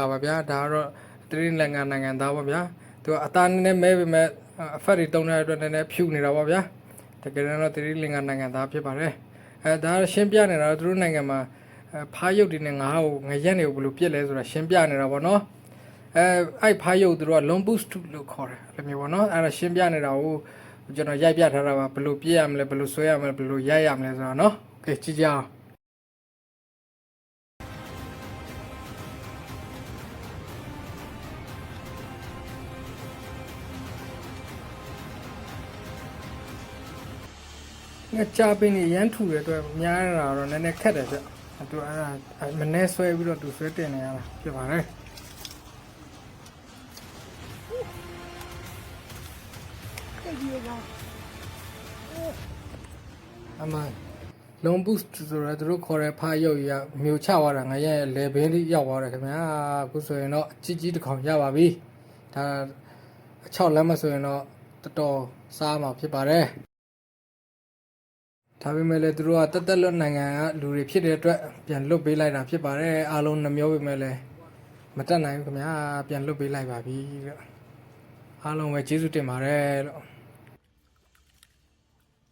လားပါဗျာဒါကတော့တတိနိုင်ငံနိုင်ငံသားပါဗျာသူကအသားနည်းနည်းမဲပေမဲ့အဖက်တွေတုံးတဲ့အတွက်နည်းနည်းဖြူနေတာပါဗျာတကယ်တော့တတိလင်္ကာနိုင်ငံသားဖြစ်ပါတယ်အဲဒါရှင်းပြနေတာသူတို့နိုင်ငံမှာဖားရုပ်တွေနဲ့ငါ့ကိုငရက်တွေကိုဘယ်လိုပြစ်လဲဆိုတာရှင်းပြနေတာပေါ့နော်အဲအဲ့ဖားရုပ်သူတို့က long boost လို့ခေါ်တယ်အဲ့လိုမျိုးပေါ့နော်အဲ့ဒါရှင်းပြနေတာကိုကျွန်တော်ရိုက်ပြထားတာပါဘယ်လိုပြစ်ရမလဲဘယ်လိုဆွဲရမလဲဘယ်လိုရိုက်ရမလဲဆိုတာနော်โอเคကြည့်ကြအောင် ငါချပင်းနေရမ်းထူတဲ့အတွက်များတာတော့နည်းနည်းခက်တယ်ဗျ။သူအဲ့ဒါအဲ့မနေဆွဲပြီးတော့သူဆွဲတင်နေရတာဖြစ်ပါတယ်။အမလုံဘူစဆိုတော့သူတို့ခေါ်တဲ့ဖားရုပ်ရမြို့ချသွားတာငါရဲ့လေဘင်းလေးရောက်သွားတယ်ခင်ဗျာအခုဆိုရင်တော့အကြီးကြီးတစ်ခေါင်ရပါပြီဒါအချောက်လက်မဆိုရင်တော့တော်တော်စားမှာဖြစ်ပါတယ် ဒါပေမဲ့လည်းသူတို့ကတက်တက်လွတ်နိုင်ငံကလူတွေဖြစ်တဲ့အတွက်ပြန်လွတ်ပေးလိုက်တာဖြစ်ပါတယ်အားလုံးနှမျိုးပေမဲ့လည်းမတက်နိုင်ဘူးခင်ဗျာပြန်လွတ်ပေးလိုက်ပါပြီလို့အားလုံးပဲကျေးဇူးတင်ပါတယ်လို့